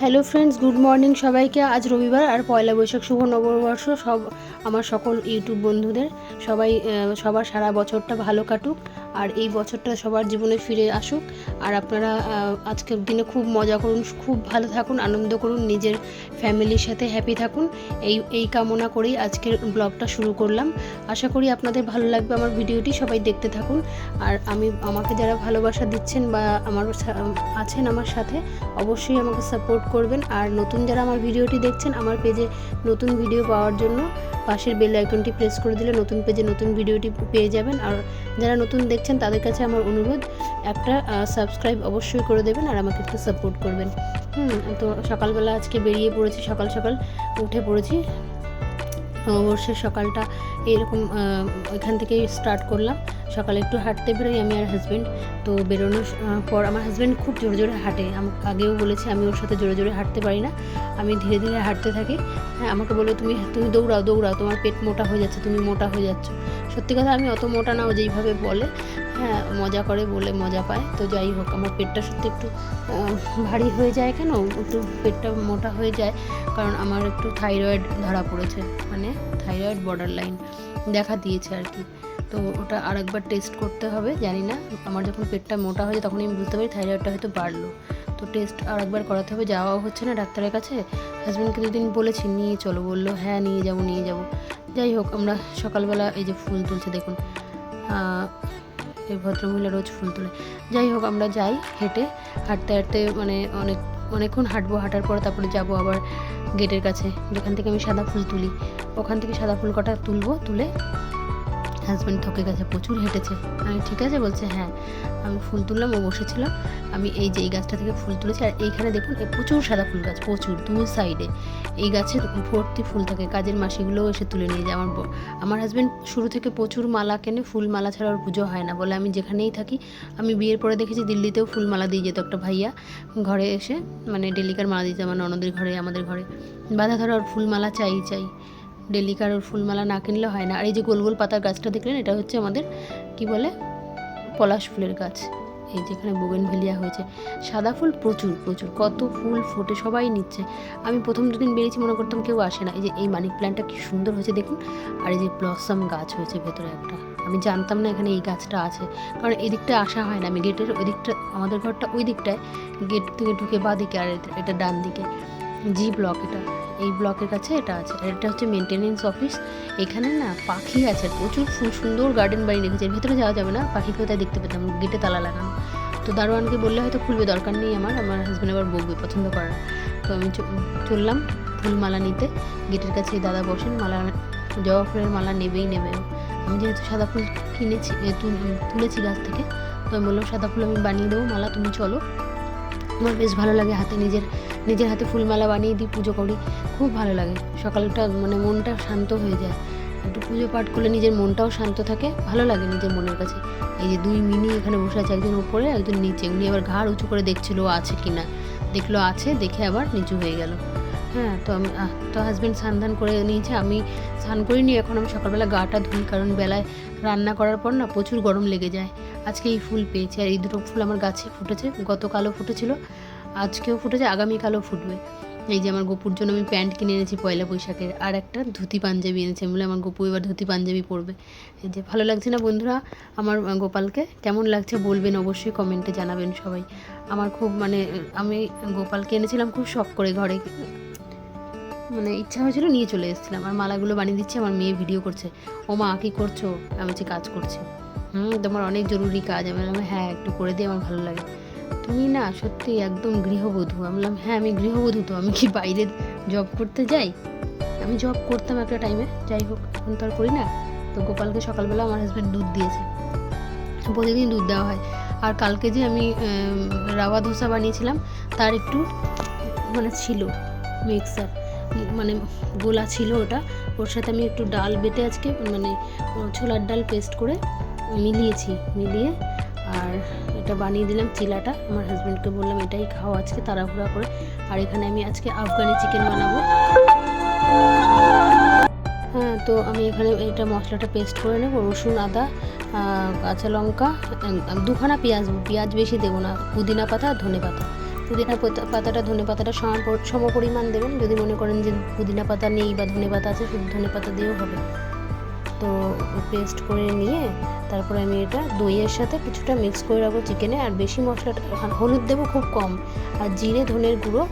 Hello friends good morning সবাইকে। আজ রবিবার আর পয়লা বৈশাখ, শুভ নববর্ষ সব আমার সকল ইউটিউব বন্ধুদের। সবাই সবার সারা বছরটা ভালো কাটুক। আর এই বছরটা সবার জীবনে ফিরে আসুক। আর আপনারা আজকের দিনে খুব মজা করুন, খুব ভালো থাকুন, আনন্দ করুন, নিজের ফ্যামিলির সাথে হ্যাপি থাকুন। এই এই কামনা করেই আজকের ব্লগটা শুরু করলাম। আশা করি আপনাদের ভালো লাগবে আমার ভিডিওটি, সবাই দেখতে থাকুন। আর আমি, আমাকে যারা ভালোবাসা দিচ্ছেন বা আমার আছেন আমার সাথে, অবশ্যই আমাকে সাপোর্ট করবেন। আর নতুন যারা আমার ভিডিওটি দেখছেন, আমার পেজে নতুন ভিডিও পাওয়ার জন্য পাশের বেল আইকনটি প্রেস করে দিলে নতুন পেজে নতুন ভিডিওটি পেয়ে যাবেন। আর যারা নতুন দেখছেন, তাদের কাছে আমার অনুরোধ, একটা সাবস্ক্রাইব অবশ্যই করে দেবেন আর আমাকে একটু সাপোর্ট করবেন। হুম, তো সকালবেলা আজকে বেরিয়ে পড়েছি, সকাল সকাল উঠে পড়েছি। নববর্ষের সকালটা এরকম ওইখান থেকেই স্টার্ট করলাম। সকালে একটু হাঁটতে বেরোই আমি আর হাজব্যান্ড তো বেরোনোর পর আমার হাজব্যান্ড খুব জোরে জোরে হাঁটে। আগেও বলেছে আমি ওর সাথে জোরে জোরে হাঁটতে পারি না। আমি ধীরে ধীরে হাঁটতে থাকি। হ্যাঁ আমাকে বলে, তুমি তুমি দৌড়াও দৌড়াও, তোমার পেট মোটা হয়ে যাচ্ছে, তুমি মোটা হয়ে যাচ্ছ। সত্যি কথা, আমি অত মোটা না, ও যেইভাবে বলে হ্যাঁ মজা করে, বলে মজা পায়। তো যাই হোক, আমার পেটটা সত্যি একটু ভারী হয়ে যায় কেন? একটু পেটটা মোটা হয়ে যায়। কারণ আমার একটু থাইরয়েড ধরা পড়েছে মানে থাইরয়েড বর্ডার লাইন দেখা দিয়েছে আর কি। তো ওটা আরেকবার টেস্ট করতে হবে, জানি না। আমার যখন পেটটা মোটা হয়েছে যায় তখনই আমি বুঝতে পারি থাইরয়েডটা হয়তো বাড়লো। তো টেস্ট আরেকবার করাতে হবে, যাওয়াও হচ্ছে না ডাক্তারের কাছে। হাজব্যান্ডকে দুদিন বলেছি, নিয়ে চলো। বলল হ্যাঁ নিয়ে যাব নিয়ে যাব। যাই হোক, আমরা সকালবেলা এই যে ফুল তুলছে, দেখুন। এই ভদ্রমহিলা রোজ ফুল তোলে। যাই হোক, আমরা যাই হেঁটে। হাঁটতে হাঁটতে মানে অনেক অনেকক্ষণ হাঁটবো, হাঁটার পর তারপরে যাব আবার গেটের কাছে। যেখান থেকে আমি সাদা ফুল তুলি, ওখান থেকে সাদা ফুল কটা তুলবো, তুলে হাজব্যান্ড থকে গেছে প্রচুর হেঁটেছে। আমি ঠিক আছে বলছে হ্যাঁ আমি ফুল তুললাম, ও বসেছিল। আমি এই যে এই গাছটা থেকে ফুল তুলেছি, আর এইখানে দেখুন প্রচুর সাদা ফুল গাছ, প্রচুর দুই সাইডে এই গাছে ভর্তি ফুল থাকে, কাজের মাসিগুলোও এসে তুলে নিয়ে যায়। আমার আমার হাজব্যান্ড শুরু থেকে প্রচুর মালা কেনে ফুল মালা ছাড়া ওর পুজো হয় না বলে আমি যেখানেই থাকি, আমি বিয়ের পরে দেখেছি দিল্লিতেও ফুল মালা দিয়ে যেত একটা ভাইয়া। ঘরে এসে মানে ডেলিকার মালা দিতে আমার ননদের ঘরে, আমাদের ঘরে। বাধা ধরা ওর ফুল মালা চাই চাই। ডেলিকার ফুলমালা না কিনলে হয় না। আর এই যে গোল গোল পাতার গাছটা দেখলেন, এটা হচ্ছে আমাদের, কি বলে, পলাশ ফুলের গাছ। এই যেখানে বোগেনভেলিয়া হয়েছে। সাদা ফুল প্রচুর প্রচুর। কত ফুল ফোটে, সবাই নিচ্ছে। আমি প্রথম দুদিন বেরিয়েছি, মনে করতাম কেউ আসে না। এই যে এই মানি প্ল্যান্টটা কি সুন্দর হয়েছে, দেখুন। আর এই যে ব্লসম গাছ হয়েছে ভেতরে একটা। আমি জানতাম না এখানে এই গাছটা আছে। কারণ এই দিকটায় আসা হয় না। আমি গেটের ওই দিকটা আমাদের ঘরটা ওই দিকটায় গেট থেকে ঢুকে বা দিকে আর এটা ডান দিকে। জি ব্লক এটা। এই ব্লকের কাছে এটা আছে। আর এটা হচ্ছে মেনটেনেন্স অফিস এখানে না পাখি আছে, প্রচুর সুন্দর গার্ডেন বাড়ি রেখেছে ভেতরে যাওয়া যাবে না। পাখি কোথায় দেখতে পেতাম? গেটে তালা লাগানো। তো দারোয়ানকে বললে হয়তো খুলবে, দরকার নেই আমার। আমার হাজব্যান্ড আবার বকবে পছন্দ করার। তো আমি চললাম ফুল মালা নিতে। গেটের কাছে দাদা বসেন। মালা জবা ফুলের মালা নেবেই নেবে। আমি যেহেতু সাদা ফুল কিনেছি তুলেছি গাছ থেকে, তো আমি বললাম, সাদা ফুল আমি বানিয়ে দেবো। মালা তুমি চলো। আমার বেশ ভালো লাগে হাতে নিজের নিজের হাতে ফুলমালা বানিয়ে দিই পুজো করি। খুব ভালো লাগে। সকালটা মানে মনটা শান্ত হয়ে যায়। একটু পুজো পাঠ করলে নিজের মনটাও শান্ত থাকে, ভালো লাগে নিজের মনের কাছে। এই যে দুই মিনি এখানে বসে আছে, একজন উপরে, একজন নিচে। উনি আবার ঘাড় উঁচু করে দেখছিল আছে কি না দেখল আছে, দেখে আবার নিচু হয়ে গেল। হ্যাঁ তো আমি তো হাজব্যান্ড স্নান ধান করে নিয়েছে, আমি স্নান করিনি, এখন আমি সকালবেলা গাটা ধুই, কারণ বেলায় রান্না করার পর না প্রচুর গরম লেগে যায়। আজকে এই ফুল পেয়েছি, আর এই দুটো ফুল আমার গাছে ফুটেছে, গতকালও ফুটেছিল, আজকেও ফুটেছে, আগামীকালও ফুটবে। এই যে আমার গোপুর জন্য আমি প্যান্ট কিনে এনেছি পয়লা বৈশাখের, আর একটা ধুতি পাঞ্জাবি এনেছি বলে আমার গোপু এবার ধুতি পাঞ্জাবি পরবে। এই যে, ভালো লাগছে না বন্ধুরা? আমার গোপালকে কেমন লাগছে বলবেন অবশ্যই কমেন্টে জানাবেন সবাই। আমার খুব মানে আমি গোপালকে এনেছিলাম, খুব শখ করে ঘরে মানে ইচ্ছা হয়েছিল নিয়ে চলে এসেছিলাম। আর মালাগুলো বানিয়ে দিচ্ছে, আমার মেয়ে ভিডিও করছে। ও মা, কী করছ? আমি যে কাজ করছি। হুম, তোমার অনেক জরুরি কাজ। আমি বললাম হ্যাঁ একটু করে দিয়ে আমার ভালো লাগে। তুমি না সত্যি একদম গৃহবধূ। আমি বললাম হ্যাঁ আমি গৃহবধূ তো। আমি কি বাইরে জব করতে যাই? আমি জব করতাম একটা টাইমে যাই হোক, এখন তো আর করি না। তো গোপালকে সকালবেলা আমার হাজব্যান্ড দুধ দিয়েছে। প্রতিদিন দুধ দেওয়া হয়। আর কালকে যে আমি রাওয়া ধোসা বানিয়েছিলাম, তার একটু মানে ছিল মিক্সার মানে গোলা ছিল ওটা, ওর সাথে আমি একটু ডাল বেটে আজকে মানে ছোলার ডাল পেস্ট করে মিলিয়েছি, মিলিয়ে, আর এটা বানিয়ে দিলাম চিলাটা। আমার হাজব্যান্ডকে বললাম, এটাই খাও আজকে তাড়াহুড়া করে। আর এখানে আমি আজকে আফগানি চিকেন বানাবো। হ্যাঁ তো আমি এখানে এটা মশলাটা পেস্ট করে নেব, রসুন, আদা কাঁচা লঙ্কা দুখানা পেঁয়াজ পেঁয়াজ বেশি দেবো না, পুদিনা পাতা ধনে পাতা। পুদিনা পাতাটা ধনে পাতাটা সম পরিমাণ দেবেন। যদি মনে করেন যে পুদিনা পাতা নেই বা ধনে পাতা আছে, শুধু ধনে পাতা দিয়েও হবে। তো পেস্ট করে নিয়ে তারপরে আমি এটা দইয়ের সাথে কিছুটা মিক্স করে রাখব চিকেনে আর বেশি মশলাটা হলুদ দেবো খুব কম। আর জিরে, ধনের গুঁড়ো,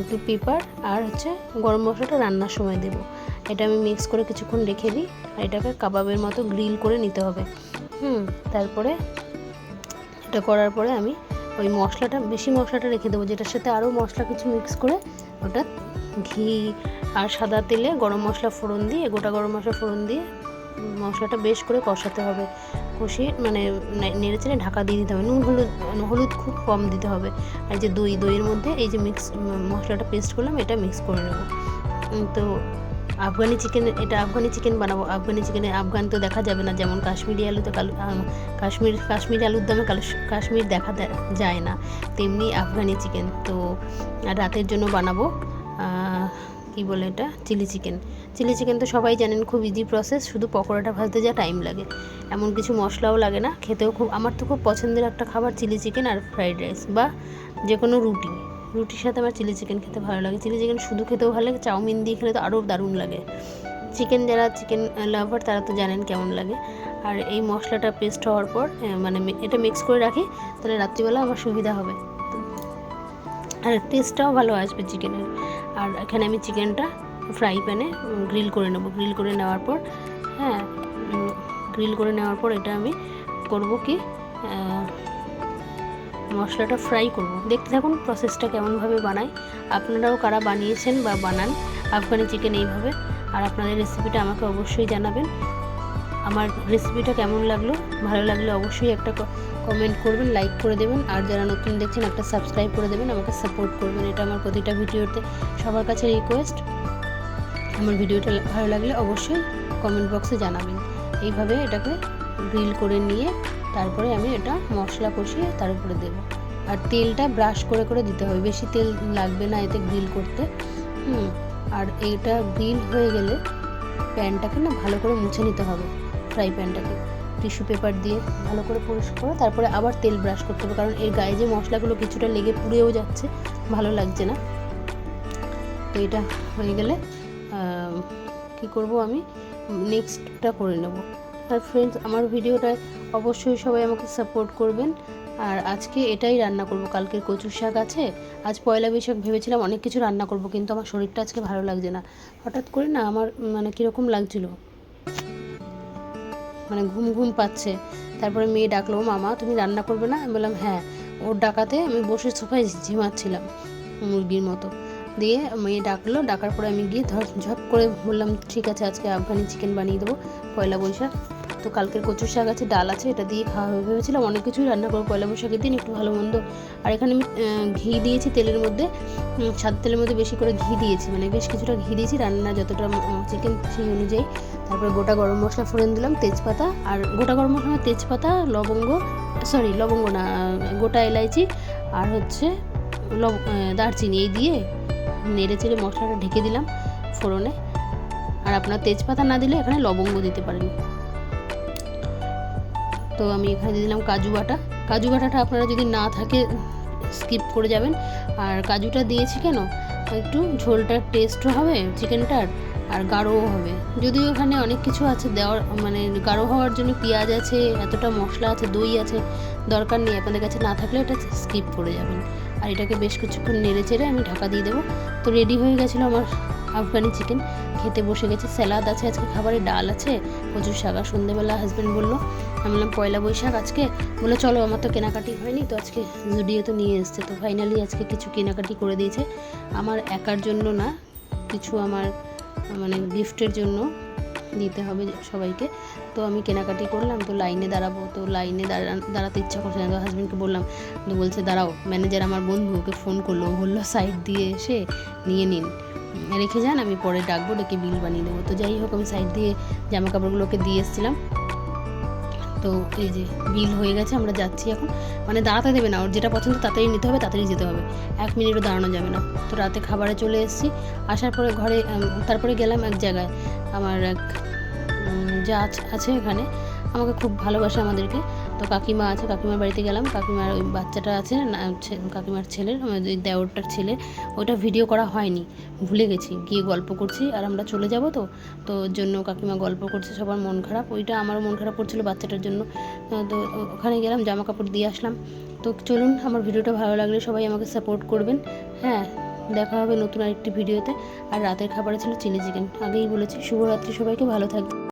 একটু পেপার আর হচ্ছে গরম মশলাটা রান্নার সময় দেবো। এটা আমি মিক্স করে কিছুক্ষণ রেখে দিই। আর এটাকে কাবাবের মতো গ্রিল করে নিতে হবে। হুম, তারপরে এটা করার পরে আমি ওই মশলাটা, বেশি মশলাটা রেখে দেবো, যেটার সাথে আরও মশলা কিছু মিক্স করে ওটা ঘি আর সাদা তেলে গরম মশলা ফোড়ন দিয়ে, গোটা গরম মশলা ফোড়ন দিয়ে মশলাটা বেশ করে কষাতে হবে। কষিয়ে মানে নেড়ে চেড়ে ঢাকা দিয়ে দিতে হবে। নুন, হলুদ মানে হলুদ খুব কম দিতে হবে। আর যে দই, দইয়ের মধ্যে এই যে মিক্স মশলাটা পেস্ট করলাম, এটা মিক্স করে নেব। তো আফগানি চিকেন, এটা আফগানি চিকেন বানাবো। আফগানি চিকেনে আফগান তো দেখা যাবে না, যেমন কাশ্মীরি আলুতে কালু কাশ্মীর, কাশ্মীরি আলুর দামে কালু- কাশ্মীর দেখা যায় না। তেমনি আফগানি চিকেন, তো রাতের জন্য বানাবো কি বলে এটা? Chilli chicken. চিলি চিকেন তো সবাই জানেন, খুব ইজি প্রসেস শুধু পকোড়াটা ভাজতে যা টাইম লাগে। এমন কিছু মশলাও লাগে না, খেতেও খুব, আমার তো খুব পছন্দের একটা খাবার চিলি চিকেন আর ফ্রাইড রাইস বা যে কোনো রুটি। রুটির সাথে আমার চিলি চিকেন খেতে ভালো লাগে। চিলি চিকেন শুধু খেতেও ভালো লাগে, চাউমিন দিয়ে খেলে তো আরও দারুণ লাগে। চিকেন যারা চিকেন লাভার, তারা তো জানেন কেমন লাগে। আর এই মশলাটা পেস্ট হওয়ার পর মানে এটা মিক্স করে রাখি, তাহলে রাত্রিবেলা আমার সুবিধা হবে। আর টেস্টটাও ভালো আসবে চিকেনের। আর এখানে আমি চিকেনটা ফ্রাই প্যানে গ্রিল করে নেব। গ্রিল করে নেওয়ার পর হ্যাঁ গ্রিল করে নেওয়ার পর এটা আমি করব কি মশলাটা ফ্রাই করব। দেখতে থাকুন প্রসেসটা কেমনভাবে বানাই আপনারাও কারা বানিয়েছেন বা বানান আফগানি চিকেন এইভাবে, আর আপনাদের রেসিপিটা আমাকে অবশ্যই জানাবেন। আমার রেসিপিটা কেমন লাগল, ভালো লাগলে অবশ্যই একটা কমেন্ট করবেন লাইক করে দেবেন, আর যারা নতুন দেখছেন, একটা সাবস্ক্রাইব করে দেবেন, আমাকে সাপোর্ট করবেন। এটা আমার প্রতিটা ভিডিওতে সবার কাছে রিকোয়েস্ট আমার ভিডিওটা ভালো লাগলে অবশ্যই কমেন্ট বক্সে জানাবেন। এইভাবে এটাকে গ্রিল করে নিয়ে তারপরে আমি এটা মশলা কষিয়ে তার উপরে দেবো। আর তেলটা ব্রাশ করে করে দিতে হবে। বেশি তেল লাগবে না এতে গ্রিল করতে। হুম, আর এইটা গ্রিল হয়ে গেলে প্যানটাকে না ভালো করে মুছে নিতে হবে ফ্রাই প্যানটাকে। টিস্যু পেপার দিয়ে ভালো করে পরিষ্কার করে তারপরে আবার তেল ব্রাশ করতে হবে। কারণ এর গায়ে যে মশলাগুলো কিছুটা লেগে পুড়েও যাচ্ছে, ভালো লাগছে না। তো এটা হয়ে গেলে কি করব আমি? নেক্সটটা করে নেব। আর ফ্রেন্ডস আমার ভিডিওটায় অবশ্যই সবাই আমাকে সাপোর্ট করবেন। আর আজকে এটাই রান্না করব কালকের কচুর শাক আছে। আজ পয়লা বৈশাখ ভেবেছিলাম অনেক কিছু রান্না করব, কিন্তু আমার শরীরটা আজকে ভালো লাগছে না। হঠাৎ করে না আমার মানে কীরকম লাগছিল? মানে ঘুম ঘুম পাচ্ছে। তারপরে মেয়ে ডাকলো, মামা, তুমি রান্না করবে না? আমি বললাম হ্যাঁ। ওর ডাকাতে আমি বসে সোফায় ঝিমাচ্ছিলাম মুরগির মতো। দিয়ে মেয়ে ডাকলো, ডাকার পরে আমি গিয়ে ধর ঝপ করে বললাম, ঠিক আছে, আজকে আফগানি চিকেন বানিয়ে দেবো, পয়লা বৈশাখ। তো কালকের কচুর শাক আছে, ডাল আছে, এটা দিয়ে খাওয়া হবে। ভেবেছিলাম অনেক কিছুই রান্না করব পয়লা বৈশাখের দিন, একটু ভালো মন্দ। আর এখানে আমি ঘি দিয়েছি তেলের মধ্যে। সাদা তেলের মধ্যে বেশি করে ঘি দিয়েছি। মানে বেশ কিছুটা ঘি দিয়েছি, রান্না যতটা চিকেন সেই অনুযায়ী। তারপরে গোটা গরম মশলা ফোড়ন দিলাম, তেজপাতা। আর গোটা গরম মশলা মানে তেজপাতা, লবঙ্গ সরি লবঙ্গ না, গোটা এলাইচি আর হচ্ছে লব দারচিনি। এই দিয়ে নেড়ে চেড়ে মশলাটা ঢেকে দিলাম ফোড়নে। আর আপনার তেজপাতা না দিলে এখানে লবঙ্গ দিতে পারেন। তো আমি এখানে দিয়ে দিলাম কাজু বাটা। কাজু বাটাটা আপনারা যদি না থাকে স্কিপ করে যাবেন। আর কাজুটা দিয়েছি কেন? একটু ঝোলটার টেস্টও হবে চিকেনটার আর গাঢ়ও হবে। যদিও এখানে অনেক কিছু আছে দেওয়ার মানে গাঢ় হওয়ার জন্য পেঁয়াজ আছে, এতটা মশলা আছে, দই আছে, দরকার নেই। আপনাদের কাছে না থাকলে এটা স্কিপ করে যাবেন। আর এটাকে বেশ কিছুক্ষণ নেড়ে চেড়ে আমি ঢাকা দিয়ে দেবো। তো রেডি হয়ে গেছিল আমার আফগানি চিকেন খেতে বসে গেছে। স্যালাড আছে আজকে, খাবারে ডাল আছে। প্রচুর শাক। আর সন্ধ্যেবেলা হাজব্যান্ড বলল আমি বললাম পয়লা বৈশাখ আজকে। বলে চলো, আমার তো কেনাকাটি হয়নি, তো আজকে জুডিও তো নিয়ে এসছে। তো ফাইনালি আজকে কিছু কেনাকাটি করে দিয়েছে। আমার একার জন্য না, কিছু আমার মানে গিফটের জন্য দিতে হবে সবাইকে। তো আমি কেনাকাটি করলাম, তো লাইনে দাঁড়াবো। তো লাইনে দাঁড়া, দাঁড়াতে ইচ্ছা করছে না। তো হাজব্যান্ডকে বললাম, তো বলছে, দাঁড়াও ম্যানেজার আমার বন্ধু, ওকে ফোন করল। বলল সাইড দিয়ে এসে নিয়ে নিন। রেখে যান, আমি পরে ডাকবো, ডেকে বিল বানিয়ে দেবো। তো যাই হোক, আমি সাইড দিয়ে জামা কাপড়গুলোকে দিয়ে এসেছিলাম। তো এই যে বিল হয়ে গেছে, আমরা যাচ্ছি এখন। মানে দাঁড়াতে দেবে না, ওর যেটা পছন্দ তাড়াতাড়ি নিতে হবে তাড়াতাড়ি যেতে হবে। এক মিনিটও দাঁড়ানো যাবে না। তো রাতে খাবারে চলে এসেছি। আসার পরে ঘরে তারপরে গেলাম এক জায়গায়। আমার এক যা আছে এখানে। আমাকে খুব ভালোবাসে আমাদেরকে। তো কাকিমা আছে, কাকিমার বাড়িতে গেলাম। কাকিমার ওই বাচ্চাটা আছে, না কাকিমার ছেলের, ওই দেওরটার ছেলে ওটা ভিডিও করা হয়নি, ভুলে গেছি। গিয়ে গল্প করছি আর আমরা চলে যাব তো। তো জন্য কাকিমা গল্প করছে, সবার মন খারাপ। ওইটা আমারও মন খারাপ করছিল বাচ্চাটার জন্য। তো ওখানে গেলাম, জামা কাপড় দিয়ে আসলাম। তো চলুন, আমার ভিডিওটা ভালো লাগলে সবাই আমাকে সাপোর্ট করবেন। হ্যাঁ দেখা হবে নতুন আরেকটি ভিডিওতে আর রাতের খাবারে ছিল চিলি চিকেন। আগেই বলেছি, শুভরাত্রি সবাইকে, ভালো থাকবে